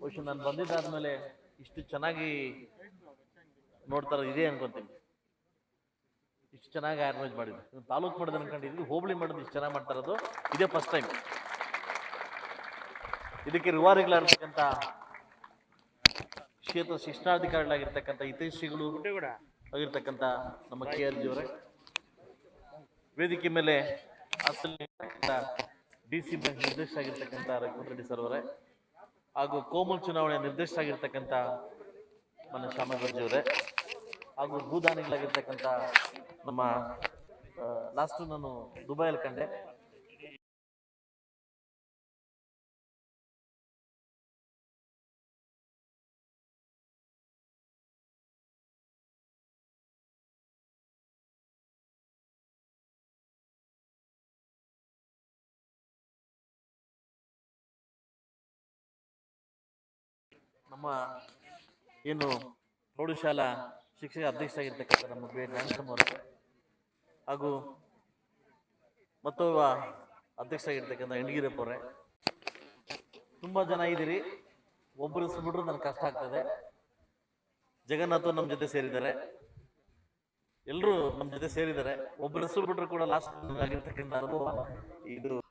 ಬಹುಶಃ ನಾನು ಬಂದಿದ್ದಾದ್ಮೇಲೆ ಇಷ್ಟು ಚೆನ್ನಾಗಿ ನೋಡ್ತಾರೆ ಇದೆ ಅನ್ಕೊಂತೀನಿ. ಇಷ್ಟು ಚೆನ್ನಾಗಿ ಅರೇಂಜ್ ಮಾಡಿದ್ರು. ತಾಲೂಕ್ ಮಾಡೋದು ಅನ್ಕೊಂಡಿದ್ವಿ ಹೋಬಳಿ ಮಾಡೋದು ಇಷ್ಟು ಚೆನ್ನಾಗಿ ಮಾಡ್ತಾ ಇರೋದು ಇದೇ ಫಸ್ಟ್ ಟೈಮ್ ಇದಕ್ಕೆ ರಿವಾರಿಗಳಾಗಿರ್ತಕ್ಕಂಥ ಕ್ಷೇತ್ರ ಶಿಕ್ಷಣಾಧಿಕಾರಿಗಳಾಗಿರ್ತಕ್ಕಂಥ ಹಿತೈಷಿಗಳು ಆಗಿರ್ತಕ್ಕಂಥ ನಮ್ಮ ಕೆ ಆರ್ ಜಿ ಅವರೇ. ವೇದಿಕೆ ಮೇಲೆ ಡಿ ಸಿ ಬ್ಯಾಂಕ್ ನಿರ್ದೇಶಕರಾಗಿರ್ತಕ್ಕಂಥ ರಘುವರ್ ರೆಡ್ಡಿ ಸರ್ ಅವರೇ. ಹಾಗೂ ಕೋಮಲ್ ಚುನಾವಣೆ ನಿರ್ದೇಶಕರಾಗಿರ್ತಕ್ಕಂಥ ನಮ್ಮ ಶ್ಯಾಮಗರ್ಜಿ ಅವರೇ ಹಾಗೂ ಭೂದಾನಿಗಳಾಗಿರ್ತಕ್ಕಂಥ ನಮ್ಮ ಲಾಸ್ಟು ನಾನು ದುಬೈಯಲ್ಲಿ ಕಂಡೆ. ನಮ್ಮ ಏನು ಪ್ರೌಢಶಾಲಾ ಶಿಕ್ಷಕ ಅಧ್ಯಕ್ಷರಾಗಿರ್ತಕ್ಕಂಥ ನಮ್ಮ ಬಿ ಅವರು ಹಾಗೂ ಮತ್ತೊಬ್ಬ ಅಧ್ಯಕ್ಷರಾಗಿರ್ತಕ್ಕಂಥ ಯಣಗಿರಪ್ಪ ಅವರೇ. ತುಂಬ ಜನ ಇದ್ದೀರಿ. ಒಬ್ಬರು ಸುಬಿಟ್ರು ನನಗೆ ಕಷ್ಟ ಆಗ್ತದೆ. ಜಗನ್ನಾಥ ನಮ್ಮ ಜೊತೆ ಸೇರಿದ್ದಾರೆ. ಎಲ್ಲರೂ ನಮ್ಮ ಜೊತೆ ಸೇರಿದ್ದಾರೆ. ಒಬ್ಬರು ಬಿಟ್ರು ಕೂಡ ಲಾಸ್ಟ್ ಆಗಿರ್ತಕ್ಕಂಥ ಅನುಭವ ಇದು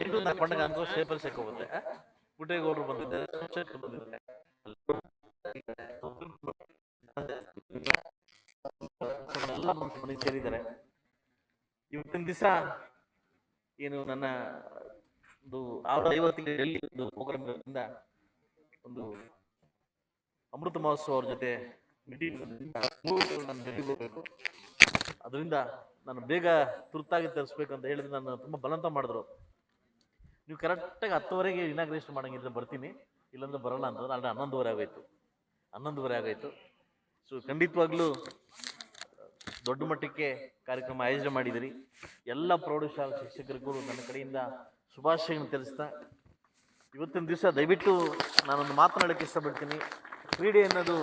ಇದು ನಾ ಕೊಂಡಾಗ ಅನ್ಕೋ ಶೇಪಲ್ಲಿ ಸಿಕ್ಕೋಗುತ್ತೆ ಗುಡ್ಡೆಗೆ ಪುಟ್ಟೇಗೌಡರು ಬಂದಿದ್ದಾರೆ ಸೋಮಶೇಖರ್ ಬಂದಿದ್ದಾರೆ ಎಲ್ಲ ಮನೆಗೆ ಸೇರಿದ್ದಾರೆ. ಇವತ್ತಿನ ದಿವಸ ಏನು ನನ್ನ ಒಂದು ಆರು ಐವತ್ತಿಗೆ ಡೆಲ್ಲಿ ಒಂದು ಪ್ರೋಗ್ರಾಮ್ ಇರೋದ್ರಿಂದ ಒಂದು ಅಮೃತ ಮಹೋತ್ಸವ ಅವ್ರ ಜೊತೆ ಮೀಟಿಂಗ್ ನಾನು ಡೆಲ್ಲಿಗೆ ಹೋಗ್ಬೇಕು ಅದರಿಂದ ನಾನು ಬೇಗ ತುರ್ತಾಗಿ ತರಿಸ್ಬೇಕು ಅಂತ ಹೇಳಿದ್ರೆ ನಾನು ತುಂಬ ಬಲವಂತ ಮಾಡಿದ್ರು. ನೀವು ಕರೆಕ್ಟಾಗಿ ಹತ್ತುವರೆಗೆ ಇನಾಗ್ರೇಷನ್ ಮಾಡಂಗಿದ್ರೆ ಬರ್ತೀನಿ. ಇಲ್ಲಾಂದ್ರೆ ಬರೋಲ್ಲ ಅಂತ ಅಲ್ಲಿ ಹನ್ನೊಂದುವರೆ ಆಗೋಯ್ತು. ಹನ್ನೊಂದುವರೆ ಆಗೋಯ್ತು. ಸೊ ಖಂಡಿತವಾಗ್ಲೂ ದೊಡ್ಡ ಮಟ್ಟಕ್ಕೆ ಕಾರ್ಯಕ್ರಮ ಆಯೋಜನೆ ಮಾಡಿದಿರಿ. ಎಲ್ಲ ಪ್ರೌಢಶಾಲಾ ಶಿಕ್ಷಕರಿಗೂ ನನ್ನ ಕಡೆಯಿಂದ ಶುಭಾಶಯಗಳನ್ನು ತಿಳಿಸ್ತಾ, ಇವತ್ತಿನ ದಿವಸ ದಯವಿಟ್ಟು ನಾನೊಂದು ಮಾತನಾಡೋಕ್ಕೆ ಇಷ್ಟಪಡ್ತೀನಿ. ಕ್ರೀಡೆ ಅನ್ನೋದು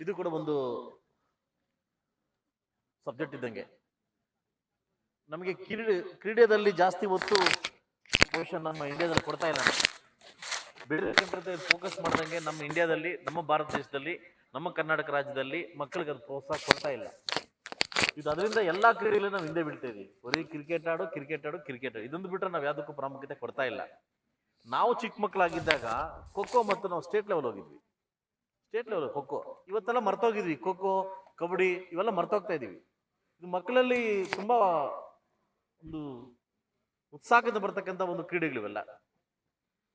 ಇದು ಕೂಡ ಒಂದು ಸಬ್ಜೆಕ್ಟ್ ಇದ್ದಂಗೆ. ನಮಗೆ ಕ್ರೀಡೆ, ಕ್ರೀಡೆಯಲ್ಲಿ ಜಾಸ್ತಿ ಒತ್ತು ಪೊಸಿಷನ್ ನಮ್ಮ ಇಂಡಿಯಾದಲ್ಲಿ ಕೊಡ್ತಾ ಇಲ್ಲ. ಬೇರೆ ಫೋಕಸ್ ಮಾಡ್ದಂಗೆ ನಮ್ಮ ಇಂಡಿಯಾದಲ್ಲಿ ನಮ್ಮ ಭಾರತ ದೇಶದಲ್ಲಿ, ನಮ್ಮ ಕರ್ನಾಟಕ ರಾಜ್ಯದಲ್ಲಿ ಮಕ್ಕಳಿಗೆ ಅದು ಪ್ರೋತ್ಸಾಹ ಕೊಡ್ತಾ ಇಲ್ಲ. ಇದು ಅದರಿಂದ ಎಲ್ಲ ಕ್ರೀಡೆಯಲ್ಲಿ ನಾವು ಹಿಂದೆ ಬೀಳ್ತಾ ಬರೀ ಕ್ರಿಕೆಟ್ ಆಡು ಕ್ರಿಕೆಟ್ ಆಡು ಕ್ರಿಕೆಟ್ ಇದೊಂದು ಬಿಟ್ಟರೆ ನಾವು ಯಾವುದಕ್ಕೂ ಪ್ರಾಮುಖ್ಯತೆ ಕೊಡ್ತಾ ಇಲ್ಲ. ನಾವು ಚಿಕ್ಕ ಮಕ್ಕಳಾಗಿದ್ದಾಗ ಖೋಖೋ ಮತ್ತು ನಾವು ಸ್ಟೇಟ್ ಲೆವೆಲ್ ಹೋಗಿದ್ವಿ. ಸ್ಟೇಟ್ ಲೆವೆಲ್ ಖೋಖೋ ಇವತ್ತೆಲ್ಲ ಮರ್ತೋಗಿದ್ವಿ. ಖೋಖೋ ಕಬಡ್ಡಿ ಇವೆಲ್ಲ ಮರ್ತೋಗ್ತಾ ಇದೀವಿ. ಇದು ಮಕ್ಕಳಲ್ಲಿ ತುಂಬ ಒಂದು ಉತ್ಸಾಹದಿಂದ ಬರ್ತಕ್ಕಂಥ ಒಂದು ಕ್ರೀಡೆಗಳಿವೆಲ್ಲ.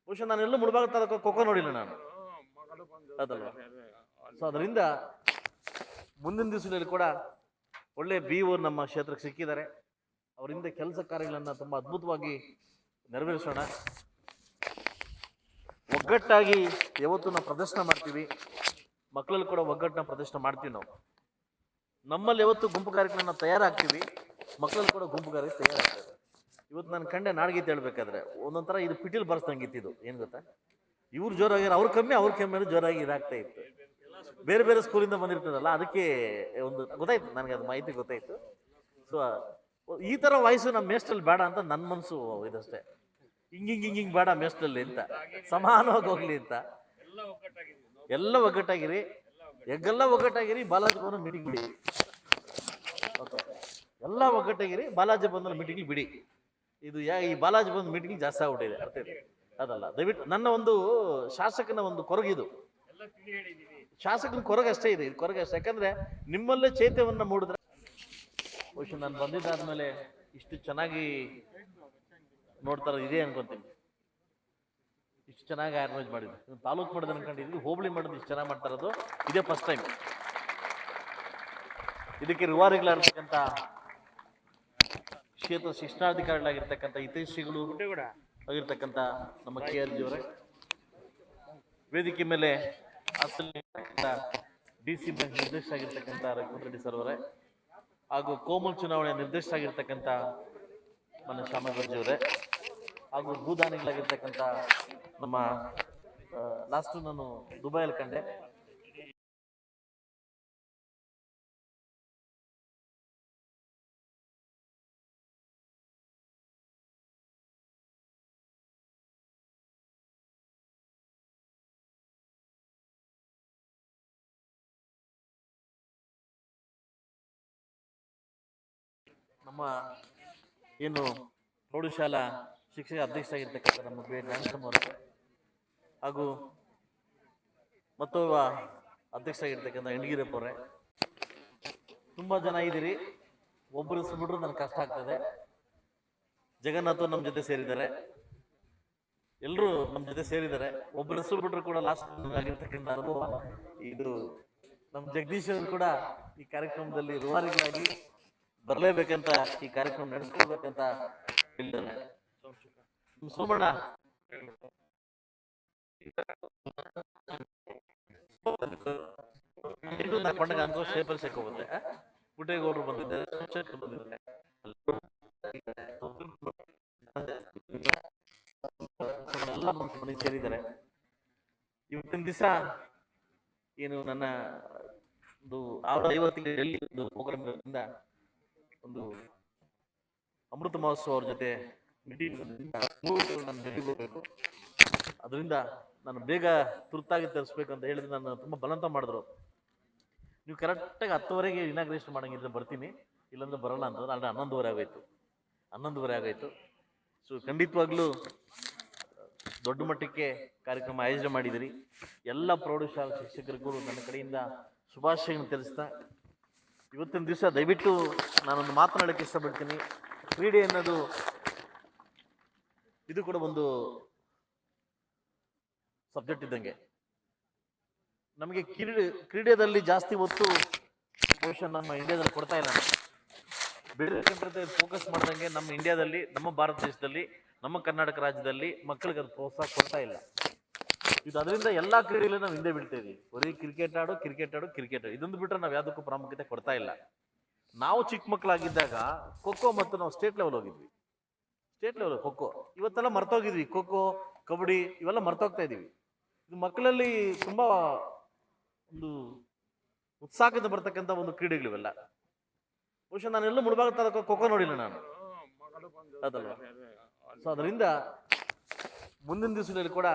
ಬಹುಶಃ ನಾನೆಲ್ಲೂ ಮುಳುಬಾಗ ತರಕ ಖೋಖೋ ನೋಡಿಲ್ಲ ನಾನು. ಸೊ ಅದರಿಂದ ಮುಂದಿನ ದಿವಸದಲ್ಲಿ ಕೂಡ ಒಳ್ಳೆ ಬಿ ಓ ನಮ್ಮ ಕ್ಷೇತ್ರಕ್ಕೆ ಸಿಕ್ಕಿದ್ದಾರೆ. ಅವರಿಂದ ಕೆಲಸ ಕಾರ್ಯಗಳನ್ನು ತುಂಬ ಅದ್ಭುತವಾಗಿ ನೆರವೇರಿಸೋಣ. ಒಗ್ಗಟ್ಟಾಗಿ ಯಾವತ್ತೂ ನಾವು ಪ್ರದರ್ಶನ ಮಾಡ್ತೀವಿ. ಮಕ್ಕಳಲ್ಲಿ ಕೂಡ ಒಗ್ಗಟ್ಟನ್ನ ಪ್ರದರ್ಶನ ಮಾಡ್ತೀವಿ ನಾವು. ನಮ್ಮಲ್ಲಿ ಯಾವತ್ತು ಗುಂಪು ಕಾರ್ಯಕ್ರಮ ತಯಾರಾಗ್ತೀವಿ ಮಕ್ಕಳಲ್ಲಿ ಕೂಡ ಗುಂಪು ಕಾರ್ಯ ತಯಾರಾಗ್ತದೆ. ಇವತ್ತು ನಾನು ಕಂಡೆ ನಾಡಗೀತೆ ಹೇಳ್ಬೇಕಾದ್ರೆ ಒಂದೊಂಥರ ಇದು ಪಿಟೀಲ್ ಬರ್ಸ್ದಂಗಿತ್ತು ಇದು, ಏನು ಗೊತ್ತಾ? ಇವ್ರು ಜೋರಾಗಿ, ಅವ್ರು ಕಮ್ಮಿ, ಅವ್ರ ಕಮ್ಮಿ ಜೋರಾಗಿ ಇದಾಗ್ತಾ ಇತ್ತು. ಬೇರೆ ಬೇರೆ ಸ್ಕೂಲಿಂದ ಬಂದಿರ್ತದಲ್ಲ ಅದಕ್ಕೆ ಒಂದು, ಗೊತ್ತಾಯ್ತು ನನಗೆ ಅದು ಮಾಹಿತಿ ಗೊತ್ತಾಯ್ತು. ಸೊ ಈ ಥರ ವಾಯ್ಸು ನಮ್ಮ ಮೇಸ್ಟಲ್ಲಿ ಬೇಡ ಅಂತ ನನ್ನ ಮನಸ್ಸು ಇದಷ್ಟೇ. ಹಿಂಗೆ ಹಿಂಗೆ, ಹಿಂಗ್ ಬೇಡ ಮೇಸ್ಟಲ್ಲಿ ಅಂತ. ಸಮಾನವಾಗಿ ಹೋಗ್ಲಿ ಅಂತ. ಎಲ್ಲ ಒಗ್ಗಟ್ಟಾಗಿರಿ. ಎಗ್ಗೆಲ್ಲ ಒಗ್ಗಟ್ಟಾಗಿರಿ, ಬಾಲಾಜಿ ಬಂದ್ರೆ ಮೀಟಿಂಗ್ ಬಿಡಿ. ಎಲ್ಲ ಒಗ್ಗಟ್ಟಾಗಿರಿ, ಬಾಲಾಜಿ ಬಂದ್ರೆ ಮೀಟಿಂಗ್ ಬಿಡಿ. ಇದು ಯಾ ಈ ಬಾಲಾಜಿ ಬಂದ್ ಮೀಟಿಂಗ್ ಜಾಸ್ತಿ ಆಗ್ಬಿಟ್ಟಿದೆ, ಅರ್ಥ ಅದಲ್ಲ, ದಯವಿಟ್ಟು ನನ್ನ ಒಂದು ಶಾಸಕನ ಒಂದು ಕೊರಗಿದು ಶಾಸಕನ ಕೊರಗು ಅಷ್ಟೇ ಇದೆ, ಇದು ಕೊರಗು ಅಷ್ಟೇ. ಯಾಕಂದ್ರೆ ನಿಮ್ಮಲ್ಲೇ ಚೈತ್ಯವನ್ನ ಮೂಡಿದ್ರೆ ಬಹುಶಃ ನಾನು ಬಂದಿದ್ದಾದ್ಮೇಲೆ ಇಷ್ಟು ಚೆನ್ನಾಗಿ ನೋಡ್ತಾರ, ಇದೆ ಅನ್ಕೊಂತೀನಿ. ಇಷ್ಟು ಚೆನ್ನಾಗಿ ಆರ್ಗನೈಸ್ ಮಾಡಿದ್ರು. ತಾಲೂಕು ಮಾಡಿದ ಅನ್ಕೊಂಡಿದ್ವಿ ಹೋಬಳಿ ಮಾಡೋದು ಇಷ್ಟು ಚೆನ್ನಾಗಿ ಮಾಡ್ತಾ ಇರೋದು. ಇದೇ ಫಸ್ಟ್ ಟೈಮ್ ಇದಕ್ಕೆ ರಿವಾರಿಗಳಾಗಿರ್ತಕ್ಕಂಥ ಕ್ಷೇತ್ರ ಶಿಕ್ಷಣಾಧಿಕಾರಿಗಳಾಗಿರ್ತಕ್ಕಂಥ ಹಿತೈಷಿಗಳು ಆಗಿರ್ತಕ್ಕಂಥ ನಮ್ಮ ಕೆ ಆರ್ ಜಿಯವರೇ ವೇದಿಕೆ ಮೇಲೆ ಡಿ ಸಿ ಬ್ಯಾಂಕ್ ನಿರ್ದೇಶಕರಾಗಿರ್ತಕ್ಕಂಥ ರಘುವರ್ ರೆಡ್ಡಿ ಸರ್ ಅವರೇ ಹಾಗೂ ಕೋಮಲ್ ಚುನಾವಣೆ ನಿರ್ದೇಶಕರಾಗಿರ್ತಕ್ಕಂಥ ಮನೆ ಶ್ಯಾಮಗರ್ಜಿ ಅವರೇ. ಹಾಗೂ ಭೂದಾನಿಗಳಾಗಿರ್ತಕ್ಕಂಥ ನಮ್ಮ ಲಾಸ್ಟು ನಾನು ದುಬೈಯಲ್ಲಿ ಕಂಡೆ. ನಮ್ಮ ಏನು ಪ್ರೌಢಶಾಲಾ ಶಿಕ್ಷಕ ಅಧ್ಯಕ್ಷರಾಗಿರ್ತಕ್ಕಂಥ ನಮ್ಮ ಬಿ ಜ್ಞಾನಸಮ್ ಅವರು ಹಾಗೂ ಮತ್ತೊಬ್ಬ ಅಧ್ಯಕ್ಷರಾಗಿರ್ತಕ್ಕಂಥ ಹೆಣ್ಗಿರಪ್ಪ ಅವರೇ. ತುಂಬ ಜನ ಇದ್ದೀರಿ. ಒಬ್ಬರು ಸುಬಿಟ್ರು ನನಗೆ ಕಷ್ಟ ಆಗ್ತದೆ. ಜಗನ್ನಾಥ್ ನಮ್ಮ ಜೊತೆ ಸೇರಿದ್ದಾರೆ. ಎಲ್ಲರೂ ನಮ್ಮ ಜೊತೆ ಸೇರಿದ್ದಾರೆ. ಒಬ್ಬರು ಸುಬಿಟ್ರು ಬಿಟ್ರು ಕೂಡ ಲಾಸ್ಟ್ ಆಗಿರ್ತಕ್ಕಂಥ ಅನುಭವ. ಇದು ನಮ್ಮ ಜಗದೀಶ್ ಕೂಡ ಈ ಕಾರ್ಯಕ್ರಮದಲ್ಲಿ ರೂವಾರಿಗಳಾಗಿ ಬರಲೇಬೇಕಂತ ಈ ಕಾರ್ಯಕ್ರಮ ನಡೆಸ್ಕೊಳ್ಬೇಕಂತ ಹೇಳಿದ್ದಾರೆ. ಸೋಮಣ್ಣ ಕೊಂಡಾಗ ಅನ್ಕೋ ಶೇಪರ್ ಶೇಕ್ ಹೋಗುತ್ತೆ ಪುಟ್ಟೇಗೌಡರು ಬಂದಿದ್ದಾರೆ ಶೇಖರ್ ಬಂದಿದ್ದಾರೆ ಎಲ್ಲ ಮನೆಗೆ ಸೇರಿದ್ದಾರೆ ಇವತ್ತಿನ ದಿವಸ ಏನು ನನ್ನ ಒಂದು ಆರು ಐವತ್ತಿನಲ್ಲಿ ಒಂದು ಪ್ರೋಗ್ರಾಮ್ ಒಂದು ಅಮೃತ ಮಹೋತ್ಸವ ಅವ್ರ ಜೊತೆ ಅದರಿಂದ ನಾನು ಬೇಗ ತುರ್ತಾಗಿ ತರಿಸ್ಬೇಕು ಅಂತ ಹೇಳಿದ್ರೆ ನಾನು ತುಂಬ ಬಲವಂತ ಮಾಡಿದ್ರು. ನೀವು ಕರೆಕ್ಟಾಗಿ ಹತ್ತುವರೆಗೆ ಇನಾಗ್ರೇಷನ್ ಮಾಡಂಗಿದ್ರೆ ಬರ್ತೀನಿ. ಇಲ್ಲಾಂದ್ರೆ ಬರಲ್ಲ ಅಂತಂದ್ರೆ ಅಲ್ಲಿ ಹನ್ನೊಂದುವರೆ ಆಗೋಯ್ತು. ಹನ್ನೊಂದುವರೆ ಆಗೋಯ್ತು. ಸೊ ಖಂಡಿತವಾಗ್ಲೂ ದೊಡ್ಡ ಮಟ್ಟಕ್ಕೆ ಕಾರ್ಯಕ್ರಮ ಆಯೋಜನೆ ಮಾಡಿದಿರಿ ಎಲ್ಲ ಪ್ರೌಢಶಾಲಾ ಶಿಕ್ಷಕರಿಗೂ ನನ್ನ ಕಡೆಯಿಂದ ಶುಭಾಶಯಗಳನ್ನು ತಿಳಿಸ್ತಾ ಇವತ್ತಿನ ದಿವಸ ದಯವಿಟ್ಟು ನಾನೊಂದು ಮಾತನಾಡೋಕ್ಕೆ ಇಷ್ಟಪಡ್ತೀನಿ. ಕ್ರೀಡೆ ಅನ್ನೋದು ಇದು ಕೂಡ ಒಂದು ಸಬ್ಜೆಕ್ಟ್ ಇದ್ದಂಗೆ. ನಮಗೆ ಕ್ರೀಡೆ, ಕ್ರೀಡೆಯಲ್ಲಿ ಜಾಸ್ತಿ ಒತ್ತು ಬಹುಶಃ ನಮ್ಮ ಇಂಡಿಯಾದಲ್ಲಿ ಕೊಡ್ತಾ ಇಲ್ಲ. ಬೇರೆ ಕಂಟ್ರಿ ಫೋಕಸ್ ಮಾಡ್ದಂಗೆ ನಮ್ಮ ಇಂಡಿಯಾದಲ್ಲಿ ನಮ್ಮ ಭಾರತ ದೇಶದಲ್ಲಿ, ನಮ್ಮ ಕರ್ನಾಟಕ ರಾಜ್ಯದಲ್ಲಿ ಮಕ್ಕಳಿಗೆ ಅದು ಪ್ರೋತ್ಸಾಹ ಕೊಡ್ತಾ ಇಲ್ಲ. ಇದು ಅದರಿಂದ ಎಲ್ಲಾ ಕ್ರೀಡೆಯಲ್ಲಿ ನಾವು ಹಿಂದೆ ಬೀಳ್ತಾ ಬರೀ ಕ್ರಿಕೆಟ್ ಆಡು ಕ್ರಿಕೆಟ್ ಆಡು ಕ್ರಿಕೆಟ್ ಇದೊಂದು ಬಿಟ್ಟರೆ ನಾವು ಯಾವುದಕ್ಕೂ ಪ್ರಾಮುಖ್ಯತೆ ಕೊಡ್ತಾ ಇಲ್ಲ. ನಾವು ಚಿಕ್ಕ ಮಕ್ಕಳಾಗಿದ್ದಾಗ ಖೋಖೋ ಮತ್ತು ನಾವು ಸ್ಟೇಟ್ ಲೆವೆಲ್ ಹೋಗಿದ್ವಿ. State level khokho. ಇವತ್ತೆಲ್ಲ ಮರ್ತೋಗಿದ್ವಿ. ಖೋಖೋ, ಕಬಡ್ಡಿ ಇವೆಲ್ಲ ಮರ್ತೋಗ್ತಾ ಇದೀವಿ. ಇದು ಮಕ್ಕಳಲ್ಲಿ ತುಂಬಾ ಒಂದು ಉತ್ಸಾಹದಿಂದ ಬರ್ತಕ್ಕಂಥ ಒಂದು ಕ್ರೀಡೆಗಳಿವೆಲ್ಲ ಬಹುಶಃ ನಾನೆಲ್ಲೂ ಮುಳುಬಾಗ ತರಕ ಖೋಖೋ ನೋಡಿಲ್ಲ ನಾನು. ಸೊ ಅದರಿಂದ ಮುಂದಿನ ದಿವಸದಲ್ಲಿ ಕೂಡ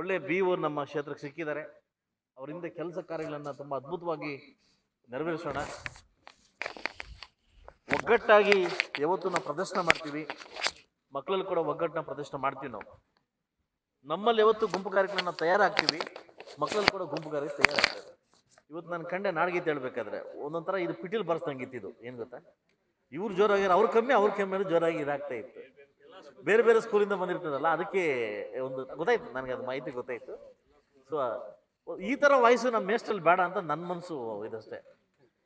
ಒಳ್ಳೆ ಬಿ ಓ ನಮ್ಮ ಕ್ಷೇತ್ರಕ್ಕೆ ಸಿಕ್ಕಿದ್ದಾರೆ. ಅವರಿಂದ ಕೆಲಸ ಕಾರ್ಯಗಳನ್ನು ತುಂಬ ಅದ್ಭುತವಾಗಿ ನೆರವೇರಿಸೋಣ. ಒಗ್ಗಟ್ಟಾಗಿ ಯಾವತ್ತೂ ನಾವು ಪ್ರದರ್ಶನ ಮಾಡ್ತೀವಿ. ಮಕ್ಕಳಲ್ಲಿ ಕೂಡ ಒಗ್ಗಟ್ಟನ್ನ ಪ್ರದರ್ಶನ ಮಾಡ್ತೀವಿ ನಾವು. ನಮ್ಮಲ್ಲಿ ಯಾವತ್ತು ಗುಂಪು ಕಾರ್ಯಕ್ರಮ ತಯಾರಾಗ್ತೀವಿ ಮಕ್ಕಳಲ್ಲಿ ಕೂಡ ಗುಂಪು ಕಾರ್ಯಕ್ರಮ ತಯಾರಾಗ್ತದೆ. ಇವತ್ತು ನಾನು ಕಂಡೆ ನಾಡಗೀತೆ ಹೇಳ್ಬೇಕಾದ್ರೆ ಒಂದೊಂಥರ ಇದು ಪಿಟೀಲ್ ಬರ್ಸ್ದಂಗಿತ್ತು ಇದು, ಏನು ಗೊತ್ತಾ? ಇವ್ರು ಜೋರಾಗಿ ಅವ್ರ ಕಮ್ಮಿ ಅವ್ರ ಕಮ್ಮಿ ಜೋರಾಗಿ ಇದಾಗ್ತಾ ಇತ್ತು. ಬೇರೆ ಬೇರೆ ಸ್ಕೂಲಿಂದ ಬಂದಿರ್ತದಲ್ಲ, ಅದಕ್ಕೆ ಒಂದು, ಗೊತ್ತಾಯ್ತು, ನನಗೆ ಅದು ಮಾಹಿತಿ ಗೊತ್ತಾಯ್ತು. ಸೊ ಈ ಥರ ವಾಯ್ಸು ನಮ್ಮ ಮೇಸ್ಟಲ್ಲಿ ಬೇಡ ಅಂತ ನನ್ನ ಮನಸ್ಸು ಇದಷ್ಟೇ.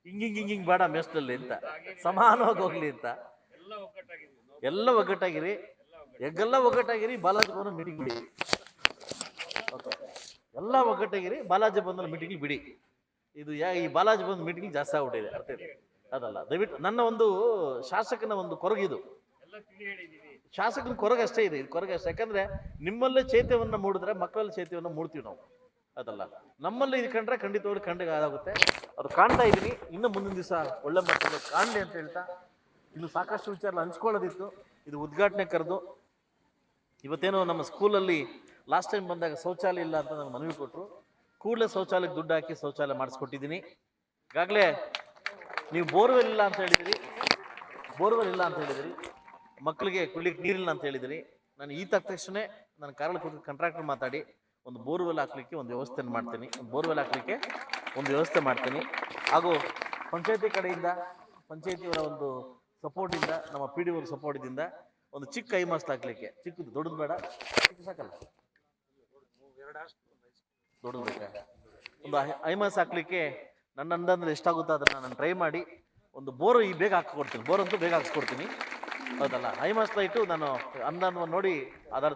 ಹಿಂಗಿಂಗ್ ಹಿಂಗಿಂಗ್ ಹಿಂಗ್ ಹಿಂಗ್ ಬೇಡ ಮೇಸ್ಟಲ್ಲಿ ಅಂತ. ಸಮಾನವಾಗಿ ಹೋಗ್ಲಿ ಅಂತ. ಎಲ್ಲ ಒಗ್ಗಟ್ಟಾಗಿರಿ. ಎಗ್ಗೆಲ್ಲ ಒಗ್ಗಟ್ಟಾಗಿರಿ, ಬಾಲಾಜಿ ಬಂದ್ರೆ ಮೀಟಿಂಗ್ ಬಿಡಿ. ಎಲ್ಲ ಒಗ್ಗಟ್ಟಾಗಿರಿ, ಬಾಲಾಜಿ ಬಂದ್ರೆ ಮೀಟಿಂಗ್ ಬಿಡಿ. ಇದು ಯಾ, ಈ ಬಾಲಾಜಿ ಬಂದು ಮೀಟಿಂಗ್ ಜಾಸ್ತಿ ಆಗ್ಬಿಟ್ಟಿದೆ, ಅರ್ಥ ಇದೆ? ಅದಲ್ಲ, ದಯವಿಟ್ಟು ನನ್ನ ಒಂದು ಶಾಸಕನ ಒಂದು ಕೊರಗಿದು. ಶಾಸಕನ ಕೊರಗೆ ಅಷ್ಟೇ ಇದೆ ಕೊರಗೆ ಅಷ್ಟೇ. ಯಾಕಂದ್ರೆ ನಿಮ್ಮಲ್ಲೇ ಚೈತ್ಯವನ್ನು ಮೂಡಿದ್ರೆ ಮಕ್ಕಳಲ್ಲಿ ಚೈತ್ಯವನ್ನು ಮೂಡ್ತೀವಿ ನಾವು. ಅದಲ್ಲ, ನಮ್ಮಲ್ಲಿ ಇದು ಕಂಡ್ರೆ ಖಂಡಿತವಾಗ್ಲೂ ಖಂಡಿತ ಆಗುತ್ತೆ. ಅದು ಕಾಣ್ತಾ ಇದ್ದೀನಿ. ಇನ್ನು ಮುಂದಿನ ದಿವಸ ಒಳ್ಳೆ ಮಕ್ಕಳು ಕಾಣಲಿ ಅಂತ ಹೇಳ್ತಾ ಇನ್ನು ಸಾಕಷ್ಟು ವಿಚಾರ ಹಂಚ್ಕೊಳ್ಳೋದಿತ್ತು. ಇದು ಉದ್ಘಾಟನೆ ಕರೆದು ಇವತ್ತೇನೋ ನಮ್ಮ ಸ್ಕೂಲಲ್ಲಿ ಲಾಸ್ಟ್ ಟೈಮ್ ಬಂದಾಗ ಶೌಚಾಲಯ ಇಲ್ಲ ಅಂತ ನನಗೆ ಮನವಿ ಕೊಟ್ಟರು ಕೂಡಲೇ ಶೌಚಾಲಯಕ್ಕೆ ದುಡ್ಡು ಹಾಕಿ ಶೌಚಾಲಯ ಮಾಡಿಸ್ಕೊಟ್ಟಿದ್ದೀನಿ. ಈಗಾಗಲೇ ನೀವು ಬೋರ್ವೆಲ್ ಇಲ್ಲ ಅಂತ ಹೇಳಿದಿರಿ. ಬೋರ್ವೆಲ್ ಇಲ್ಲ ಅಂತ ಹೇಳಿದಿರಿ. ಮಕ್ಕಳಿಗೆ ಕುಡಿಲಿಕ್ಕೆ ನೀರಿಲ್ಲ ಅಂತ ಹೇಳಿದಿರಿ. ನಾನು ಈ ತಕ್ಷಣ ನಾನು ಕಾರಣ ಕೊಟ್ಟು ಕಾಂಟ್ರಾಕ್ಟರ್ ಮಾತಾಡಿ ಒಂದು ಬೋರ್ವೆಲ್ ಹಾಕ್ಲಿಕ್ಕೆ ಒಂದು ವ್ಯವಸ್ಥೆಯನ್ನು ಮಾಡ್ತೀನಿ. ಬೋರ್ವೆಲ್ ಹಾಕ್ಲಿಕ್ಕೆ ಒಂದು ವ್ಯವಸ್ಥೆ ಮಾಡ್ತೀನಿ. ಹಾಗೂ ಪಂಚಾಯತಿ ಕಡೆಯಿಂದ ಪಂಚಾಯತಿಯವರ ಒಂದು ಸಪೋರ್ಟಿಂದ ನಮ್ಮ ಪಿ ಡಿ ಅವ್ರ ಸಪೋರ್ಟಿಂದ ಒಂದು ಚಿಕ್ಕ ಐ ಐಮಾಸ್ಟ್ ಹಾಕ್ಲಿಕ್ಕೆ. ಚಿಕ್ಕದು, ದೊಡ್ಡದು ಬೇಡ. ಚಿಕ್ಕ ಸಾಕಲ್ಲ. ದೊಡ್ಡದು ಬೇಕಾ ಒಂದು ಐ- ಮಾಸ್ ಹಾಕ್ಲಿಕ್ಕೆ ನನ್ನ ಅಂದಂದ್ರೆ ಎಷ್ಟಾಗುತ್ತೋ ಅದನ್ನ ನಾನು ಟ್ರೈ ಮಾಡಿ, ಒಂದು ಬೋರು ಈ ಬೇಗ ಹಾಕ್ಕೊಡ್ತೀನಿ. ಬೋರ್ ಅಂತೂ ಬೇಗ ಹಾಕ್ಸ್ಕೊಡ್ತೀನಿ. ಹೌದಲ್ಲ? ಐ ಮಾಸ್ ಲೈಟು ನಾನು ಅನ್ನವನ್ನು ನೋಡಿ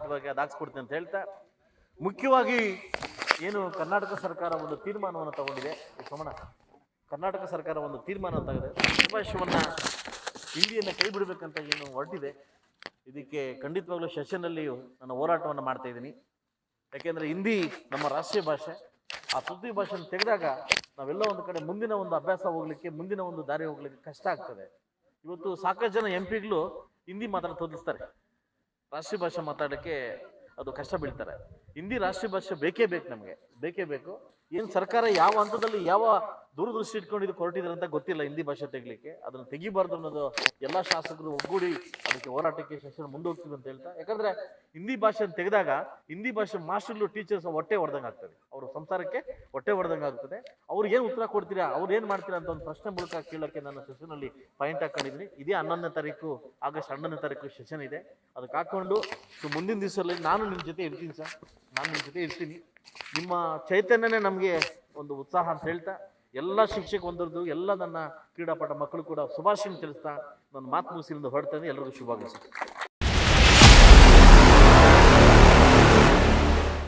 ಬಗ್ಗೆ ಅದು ಹಾಕ್ಸ್ಕೊಡ್ತೀನಿ ಅಂತ ಹೇಳ್ತಾ, ಮುಖ್ಯವಾಗಿ ಏನು ಕರ್ನಾಟಕ ಸರ್ಕಾರ ಒಂದು ತೀರ್ಮಾನವನ್ನು ತಗೊಂಡಿದೆ. ಸೋಮಣ್ಣ, ಕರ್ನಾಟಕ ಸರ್ಕಾರ ಒಂದು ತೀರ್ಮಾನ ತಗೊಂಡಿದೆ. ಸಂಸ್ಕೃತ ಹಿಂದಿಯನ್ನು ಕೈ ಬಿಡಬೇಕಂತ ಏನು ಹೊರಟಿದೆ. ಇದಕ್ಕೆ ಖಂಡಿತವಾಗ್ಲೂ ಸೆಷನ್ನಲ್ಲಿ ನಾನು ಹೋರಾಟವನ್ನು ಮಾಡ್ತಾ ಇದ್ದೀನಿ. ಯಾಕೆಂದರೆ ಹಿಂದಿ ನಮ್ಮ ರಾಷ್ಟ್ರೀಯ ಭಾಷೆ, ಆ ಪೃಥ್ವಿ ಭಾಷೆಯನ್ನು ತೆಗೆದಾಗ ನಾವೆಲ್ಲ ಒಂದು ಕಡೆ ಮುಂದಿನ ಒಂದು ಅಭ್ಯಾಸ ಹೋಗ್ಲಿಕ್ಕೆ, ಮುಂದಿನ ಒಂದು ದಾರಿ ಹೋಗ್ಲಿಕ್ಕೆ ಕಷ್ಟ ಆಗ್ತದೆ. ಇವತ್ತು ಸಾಕಷ್ಟು ಜನ ಎಂ ಪಿಗಳು ಹಿಂದಿ ಮಾತಾಡ ತೋರಿಸ್ತಾರೆ ರಾಷ್ಟ್ರೀಯ ಭಾಷೆ ಮಾತಾಡೋಕ್ಕೆ ಅದು ಕಷ್ಟ ಬೀಳ್ತಾರೆ. ಹಿಂದಿ ರಾಷ್ಟ್ರೀಯ ಭಾಷೆ ಬೇಕೇ ಬೇಕು ನಮಗೆ. ಬೇಕೇ ಬೇಕು. ಏನು ಸರ್ಕಾರ ಯಾವ ಹಂತದಲ್ಲಿ ಯಾವ ದೂರದೃಷ್ಟಿ ಇಟ್ಕೊಂಡು ಇದು ಅಂತ ಗೊತ್ತಿಲ್ಲ ಹಿಂದಿ ಭಾಷೆ ತೆಗಲಿಕ್ಕೆ. ಅದನ್ನು ತೆಗಿಬಾರ್ದು ಅನ್ನೋದು ಎಲ್ಲ ಶಾಸಕರು ಒಗ್ಗೂಡಿ ಅದಕ್ಕೆ ಹೋರಾಟಕ್ಕೆ ಸೆಷನ್ ಮುಂದೋಗ್ತೀವಿ ಅಂತ ಹೇಳ್ತಾ. ಯಾಕಂದ್ರೆ ಹಿಂದಿ ಭಾಷೆಯನ್ನು ತೆಗೆದಾಗ ಹಿಂದಿ ಭಾಷೆ ಮಾಸ್ಟರ್ಗಳು, ಟೀಚರ್ಸ್ ಹೊಟ್ಟೆ ಹೊಡೆದಂಗೆ ಆಗ್ತದೆ. ಅವ್ರ ಸಂಸಾರಕ್ಕೆ ಹೊಟ್ಟೆ ಹೊಡೆದಂಗೆ ಆಗ್ತದೆ. ಅವ್ರು ಏನು ಉತ್ತರ ಕೊಡ್ತೀರಾ, ಅವ್ರು ಏನು ಮಾಡ್ತೀರಾ ಅಂತ ಒಂದು ಪ್ರಶ್ನೆ ಮೂಲಕ ಕೇಳೋಕ್ಕೆ ನಾನು ಸೆಷನಲ್ಲಿ ಪಾಯಿಂಟ್ ಹಾಕೊಂಡಿದ್ದೀನಿ. ಇದೇ ಹನ್ನೊಂದನೇ ತಾರೀಕು, ಆಗಸ್ಟ್ ಹನ್ನೊಂದನೇ ತಾರೀಕು ಸೆಷನ್ ಇದೆ. ಅದಕ್ಕೆ ಹಾಕೊಂಡು ಮುಂದಿನ ದಿವಸದಲ್ಲಿ ನಾನು ನಿಮ್ಮ ಜೊತೆ ಇರ್ತೀನಿ ಸರ್. ನಾನು ನಿಮ್ಮ ಜೊತೆ ಇರ್ತೀನಿ. ನಿಮ್ಮ ಚೈತನ್ಯನೇ ನಮಗೆ ಒಂದು ಉತ್ಸಾಹ ಅಂತ ಹೇಳ್ತಾ, ಎಲ್ಲ ಶಿಕ್ಷಕ ಒಂದರದು ಎಲ್ಲ ನನ್ನ ಕ್ರೀಡಾಪಟ ಮಕ್ಕಳು ಕೂಡ ಶುಭಾಶಯ ತಿಳಿಸ್ತಾ, ನನ್ನ ಮಾತು ಮುಗಿಸಿಲಿಂದ ಹೊರಡ್ತೇನೆ. ಎಲ್ಲರಿಗೂ ಶುಭಾಗಮಿಸಿ